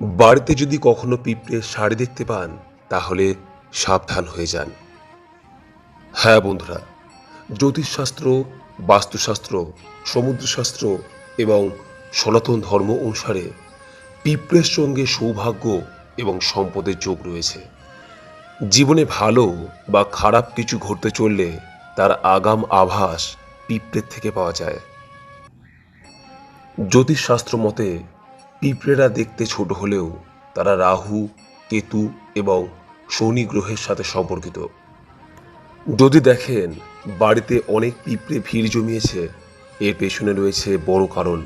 বাড়িতে যদি কখনো পিঁপড়ের শাড়ি দেখতে পান, তাহলে সাবধান হয়ে যান। হ্যাঁ বন্ধুরা, জ্যোতিষশাস্ত্র, বাস্তুশাস্ত্র, সমুদ্রশাস্ত্র এবং সনাতন ধর্ম অনুসারে পিঁপড়ের সঙ্গে সৌভাগ্য এবং সম্পদের যোগ রয়েছে। জীবনে ভালো বা খারাপ কিছু ঘটতে চললে তার আগাম আভাস পিঁপড়ের থেকে পাওয়া যায়। জ্যোতিষশাস্ত্র মতে পিঁপড়েরা দেখতে ছোট হলেও তারা রাহু, কেতু এবং শনি গ্রহের সাথে সম্পর্কিত। যদি দেখেন, বাড়িতে অনেক পিঁপড়ে ভিড় জমিয়েছে, এর পেছনে রয়েছে বড় কারণ।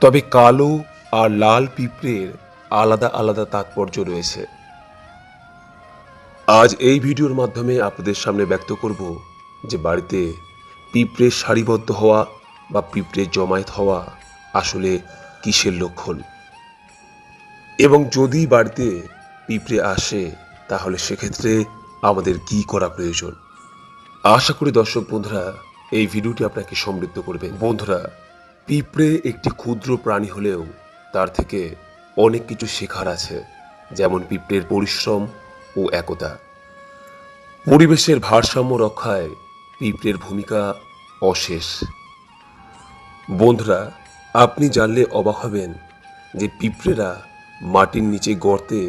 তবে কালো আর লাল পিঁপড়ের আলাদা আলাদা তাৎপর্য রয়েছে। আজ এই ভিডিওর মাধ্যমে আপনাদের সামনে ব্যক্ত করব যে বাড়িতে পিঁপড়ের সারিবদ্ধ হওয়া বা পিঁপড়ের জমায়েত হওয়া আসলে কিসের লক্ষণ? এবং যদি বাড়িতে পিঁপড়ে আসে, তাহলে সেক্ষেত্রে আমাদের কি করা প্রয়োজন? আশা করি দর্শক বন্ধুরা, এই ভিডিওটি আপনাকে সমৃদ্ধ করবে। বন্ধুরা, পিঁপড়ে একটি ক্ষুদ্র প্রাণী হলেও তার থেকে অনেক কিছু শেখার আছে, যেমন পিঁপড়ের পরিশ্রম ও একতা। পরিবেশের ভারসাম্য রক্ষায় পিঁপড়ের ভূমিকা অশেষ। বন্ধুরা আপনি জানলে অবাক হবেন যে পিঁপড়েরা মাটির নিচে গর্তে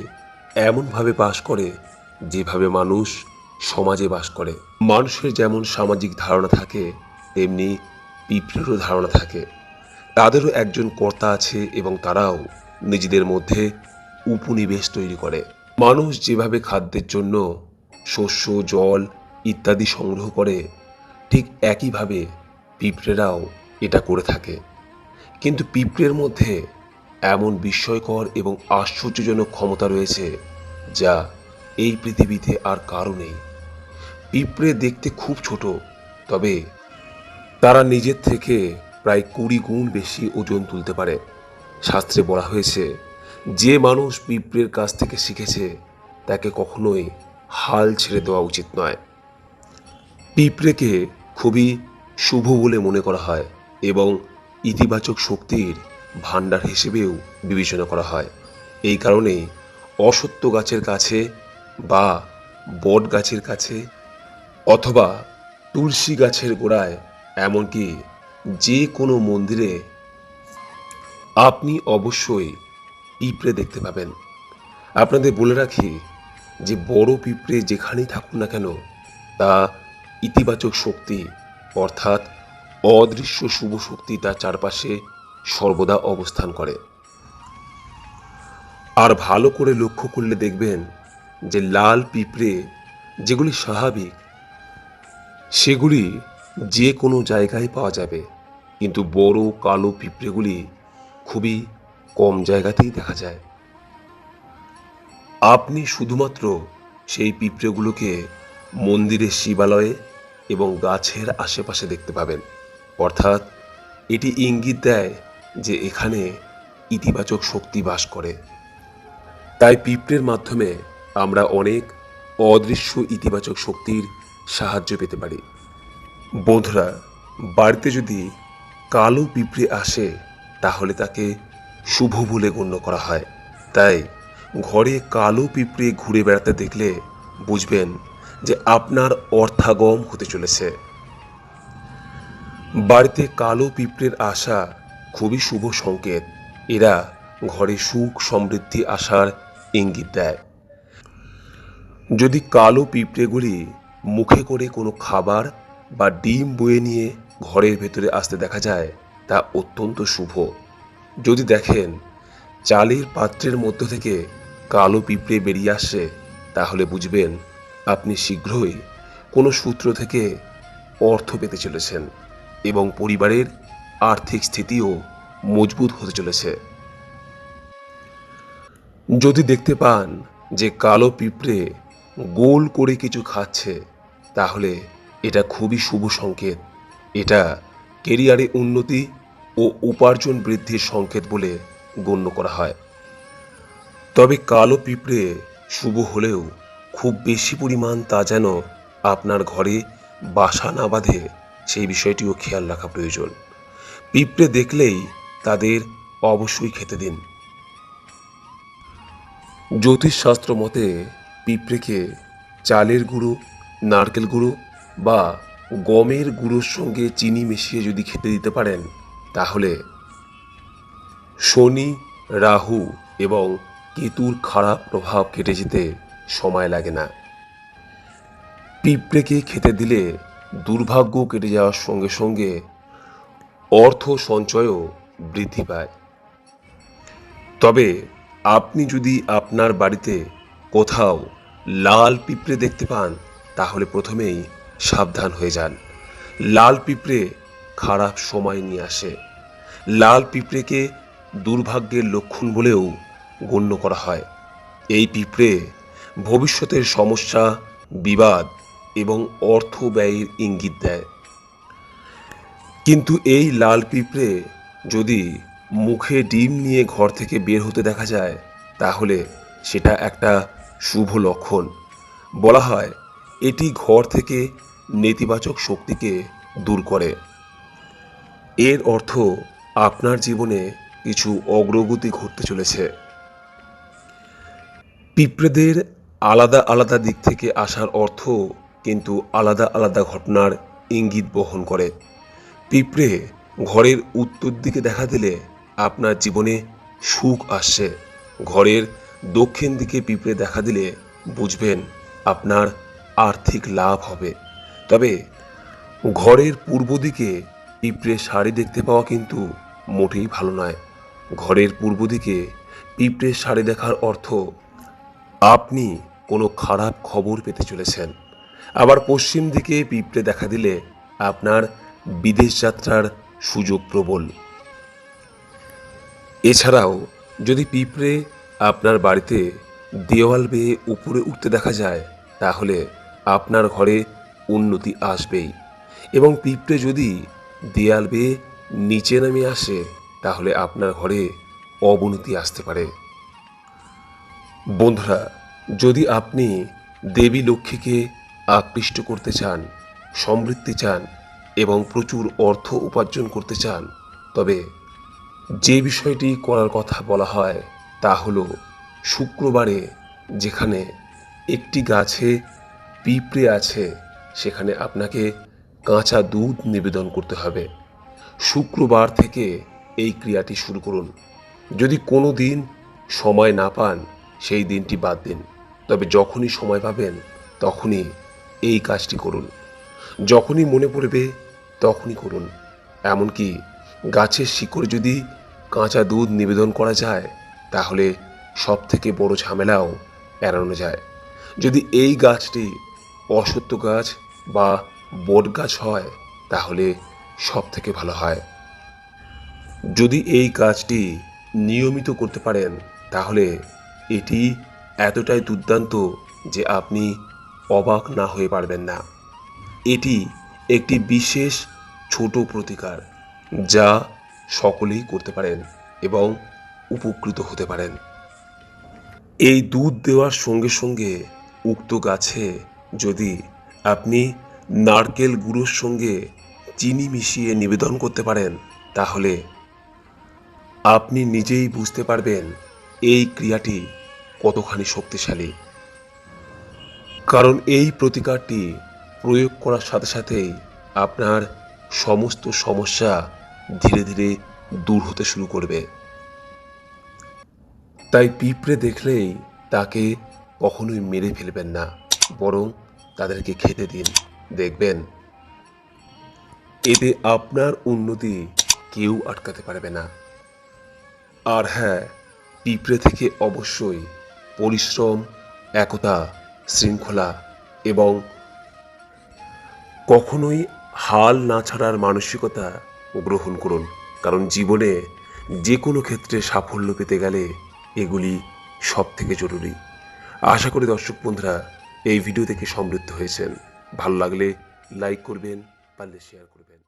এমনভাবে বাস করে যেভাবে মানুষ সমাজে বাস করে। মানুষের যেমন সামাজিক ধারণা থাকে, তেমনি পিঁপড়েরও ধারণা থাকে। তাদেরও একজন কর্তা আছে এবং তারাও নিজেদের মধ্যে উপনিবেশ তৈরি করে। মানুষ যেভাবে খাদ্যের জন্য শস্য, জল ইত্যাদি সংগ্রহ করে, ঠিক একইভাবে পিঁপড়েরাও এটা করে থাকে। কিন্তু পিঁপড়ের মধ্যে এমন বিস্ময়কর এবং আশ্চর্যজনক ক্ষমতা রয়েছে যা এই পৃথিবীতে আর কারও নেই। পিঁপড়ে দেখতে খুব ছোট, তবে তারা নিজের থেকে প্রায় কুড়ি গুণ বেশি ওজন তুলতে পারে, শাস্ত্রে বলা হয়েছে, যে মানুষ পিঁপড়ের কাছ থেকে শিখেছে, তাকে কখনোই হাল ছেড়ে দেওয়া উচিত নয়। পিঁপড়েকে খুবই শুভ বলে মনে করা হয় এবং ইতিবাচক শক্তির ভাণ্ডার হিসেবেও বিবেচনা করা হয়। এই কারণে অসত্য গাছের কাছে বা বট গাছের কাছে অথবা তুলসী গাছের গোড়ায়, এমনকি যে কোনো মন্দিরে আপনি অবশ্যই পিঁপড়ে দেখতে পাবেন। আপনাদের বলে রাখি যে বড় পিঁপড়ে যেখানেই থাকুক না কেন, তা ইতিবাচক শক্তি অর্থাৎ অদৃশ্য শুভ শক্তি তার চারপাশে সর্বদা অবস্থান করে। আর ভালো করে লক্ষ্য করলে দেখবেন যে লাল পিঁপড়ে যেগুলি স্বাভাবিক, সেগুলি যে কোনো জায়গায় পাওয়া যাবে। কিন্তু বড় কালো পিঁপড়েগুলি খুবই কম জায়গাতেই দেখা যায়। আপনি শুধুমাত্র সেই পিঁপড়েগুলোকে মন্দিরের শিবালয়ে এবং গাছের আশেপাশে দেখতে পাবেন। অর্থাৎ এটি ইঙ্গিত দেয় যে এখানে ইতিবাচক শক্তি বাস করে। তাই পিঁপড়ের মাধ্যমে আমরা অনেক অদৃশ্য ইতিবাচক শক্তির সাহায্য পেতে পারি। বন্ধুরা, বাড়িতে যদি কালো পিঁপড়ে আসে, তাহলে তাকে শুভ বলে গণ্য করা হয়। তাই ঘরে কালো পিঁপড়ে ঘুরে বেড়াতে দেখলে বুঝবেন যে আপনার অর্থাগম হতে চলেছে। বাড়িতে কালো পিঁপড়ের আসা খুবই শুভ সংকেত। এরা ঘরে সুখ সমৃদ্ধি আসার ইঙ্গিত দেয়। যদি কালো পিঁপড়েগুলি মুখে করে কোনো খাবার বা ডিম বয়ে নিয়ে ঘরের ভেতরে আসতে দেখা যায়, তা অত্যন্ত শুভ। যদি দেখেন চালের পাত্রের মধ্য থেকে কালো পিঁপড়ে বেরিয়ে আসে, তাহলে বুঝবেন আপনি শীঘ্রই কোনো সূত্র থেকে অর্থ পেতে চলেছেন। এবং পরিবারের আর্থিক স্থিতিও মজবুত হতে চলেছে। যদি দেখতে পান যে কালো পিঁপড়ে গোল করে কিছু খাচ্ছে, তাহলে এটা খুবই শুভ সংকেত। এটা কেরিয়ারে উন্নতি ও উপার্জন বৃদ্ধির সংকেত বলে গণ্য করা হয়। তবে কালো পিঁপড়ে শুভ হলেও খুব বেশি পরিমাণ তা যেন আপনার ঘরে বাসা না বাঁধে সেই বিষয়টিও খেয়াল রাখা প্রয়োজন। পিঁপড়ে দেখলেই তাদের অবশ্যই খেতে দিন। জ্যোতিষশাস্ত্র মতে পিঁপড়েকে চালের গুঁড়ো, নারকেল গুঁড়ো বা গমের গুঁড়োর সঙ্গে চিনি মিশিয়ে যদি খেতে দিতে পারেন, তাহলে শনি, রাহু এবং কেতুর খারাপ প্রভাব কেটে যেতে সময় লাগে না। পিঁপড়েকে খেতে দিলে দুর্ভাগ্য কেটে যাওয়ার সঙ্গে সঙ্গে অর্থ সঞ্চয়ও বৃদ্ধি পায়। তবে আপনি যদি আপনার বাড়িতে কোথাও লাল পিঁপড়ে দেখতে পান, তাহলে প্রথমেই সাবধান হয়ে যান। লাল পিঁপড়ে খারাপ সময় নিয়ে আসে। লাল পিঁপড়েকে দুর্ভাগ্যের লক্ষণ বলেও গণ্য করা হয়। এই পিঁপড়ে ভবিষ্যতের সমস্যা, বিবাদ এবং অর্থ ব্যয়ের ইঙ্গিত দেয়। কিন্তু এই লাল পিঁপড়ে যদি মুখে ডিম নিয়ে ঘর থেকে বের হতে দেখা যায়, তাহলে সেটা একটা শুভ লক্ষণ। বলা হয়, এটি ঘর থেকে নেতিবাচক শক্তিকে দূর করে। এর অর্থ আপনার জীবনে কিছু অগ্রগতি ঘটতে চলেছে। পিঁপড়েদের আলাদা আলাদা দিক থেকে আসার অর্থ কিন্তু আলাদা আলাদা ঘটনার ইঙ্গিত বহন করে। পিঁপড়ে ঘরের উত্তর দিকে দেখা দিলে আপনার জীবনে সুখ আসছে। ঘরের দক্ষিণ দিকে পিঁপড়ে দেখা দিলে বুঝবেন আপনার আর্থিক লাভ হবে। তবে ঘরের পূর্ব দিকে পিঁপড়ে শাড়ি দেখতে পাওয়া কিন্তু মোটেই ভালো নয়। ঘরের পূর্ব দিকে পিঁপড়ে শাড়ি দেখার অর্থ, আপনি কোনো খারাপ খবর পেতে চলেছেন। আবার পশ্চিম দিকে পিঁপড়ে দেখা দিলে আপনার বিদেশ যাত্রার সুযোগ প্রবল। এছাড়াও, যদি পিঁপড়ে আপনার বাড়িতে দেওয়াল বেয়ে উপরে উঠতে দেখা যায়, তাহলে আপনার ঘরে উন্নতি আসবেই। এবং পিঁপড়ে যদি দেয়াল বেয়ে নিচে নেমে আসে, তাহলে আপনার ঘরে অবনতি আসতে পারে। বন্ধুরা, যদি আপনি দেবী লক্ষ্মীকে আকৃষ্ট করতে চান, সমৃদ্ধি চান এবং প্রচুর অর্থ উপার্জন করতে চান, তবে যে বিষয়টি করার কথা বলা হয় তা হলো শুক্রবারে যেখানে একটি গাছে পিঁপড়ে আছে, সেখানে আপনাকে কাঁচা দুধ নিবেদন করতে হবে। শুক্রবার থেকে এই ক্রিয়াটি শুরু করুন। যদি কোনো দিন সময় না পান, সেই দিনটি বাদ দিন। তবে যখনই সময় পাবেন, তখনই এই কাজটি করুন। যখনই মনে পড়বে তখনই করুন। এমনকি গাছের শিকড়ে যদি কাঁচা দুধ নিবেদন করা যায়, তাহলে সব থেকে বড় ঝামেলাও এড়ানো যায়। যদি এই গাছটি অসত্য গাছ বা বট গাছ হয়, তাহলে সব থেকে ভালো হয়। যদি এই কাজটি নিয়মিত করতে পারেন, তাহলে এটি এতটাই দুর্দান্ত যে আপনি অবাক না হয়ে পারবেন না। এটি একটি বিশেষ ছোট প্রতিকার যা সকলেই করতে পারেন এবং উপকৃত হতে পারেন। এই দুধ দেওয়ার সঙ্গে সঙ্গে উক্ত গাছে যদি আপনি নারকেল গুঁড়োর সঙ্গে চিনি মিশিয়ে নিবেদন করতে পারেন, তাহলে আপনি নিজেই বুঝতে পারবেন এই ক্রিয়াটি কতখানি শক্তিশালী। কারণ এই প্রতিকারটি প্রয়োগ করার সাথে সাথেই আপনার সমস্ত সমস্যা ধীরে ধীরে দূর হতে শুরু করবে। তাই পিঁপড়ে দেখলেই তাকে কখনোই মেরে ফেলবেন না, বরং তাদেরকে খেতে দিন। দেখবেন, এতে আপনার উন্নতি কেউ আটকাতে পারবে না। আর হ্যাঁ পিঁপড়ে থেকে অবশ্যই পরিশ্রম, একতা শৃঙ্খলা এবং কখনোই হাল না ছাড়ার মানসিকতা গ্রহণ করুন। কারণ জীবনে যে কোনো ক্ষেত্রে সাফল্য পেতে গেলে এগুলি সব থেকে জরুরি। আশা করি দর্শক বন্ধুরা, এই ভিডিও থেকে সমৃদ্ধ হয়েছেন। ভালো লাগলে লাইক করবেন, পারলে শেয়ার করবেন।